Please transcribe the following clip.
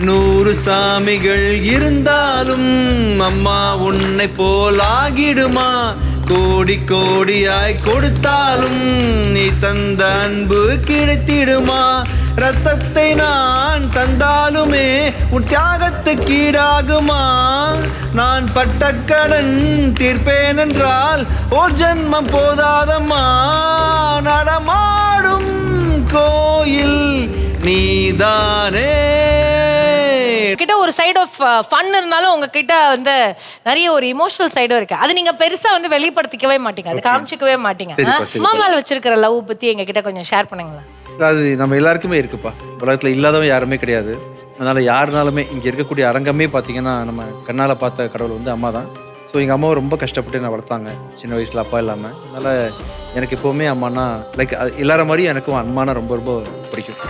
நூறு சாமிகள் இருந்தாலும் அம்மா உன்னை போலாகிடுமா கோடி கோடியாய் கொடுத்தாலும் நீ தந்த அன்பு கிடைத்திடுமா? ரத்தத்தை நான் தந்தாலுமே உன் தியாகத்து கீடாகுமா நான் பட்ட கடன் தீர்ப்பேன் என்றால் ஓர் ஜென்மம் போதாதம்மா? நடமாடும் கோயில் நீதானே. ஒரு சைடு ஆஃப் ஃபன் இருந்தாலும் உங்ககிட்ட வந்து நிறைய ஒரு இமோஷனல் சைடும் இருக்கு. அது நீங்க பெருசா வந்து வெளிப்படுத்திக்கவே மாட்டீங்க. அது காமிச்சிக்கவே மாட்டீங்க. சரிப்பா, ஆ? சரிப்பா. அம்மா மேல வச்சிருக்கிற லவ் பத்தி எங்க கிட்ட கொஞ்சம் ஷேர் பண்ணுங்களேன். அது நம்ம எல்லாருக்குமே இருக்குப்பா. உலகத்தில் இல்லாதவன் யாருமே கிடையாது. அதனால் யாருனாலுமே இங்கே இருக்கக்கூடிய அரங்கமே பார்த்தீங்கன்னா நம்ம கண்ணால் பார்த்த கடவுள் வந்து அம்மா தான். ஸோ எங்கள் அம்மாவை ரொம்ப கஷ்டப்பட்டு என்னை வளர்த்தாங்க. சின்ன வயசில் அப்பா இல்லாமல் அதனால் எனக்கு எப்போவுமே அம்மானா லைக் எல்லார மாதிரியும் எனக்கும் அம்மானா ரொம்ப ரொம்ப பிடிக்கும்.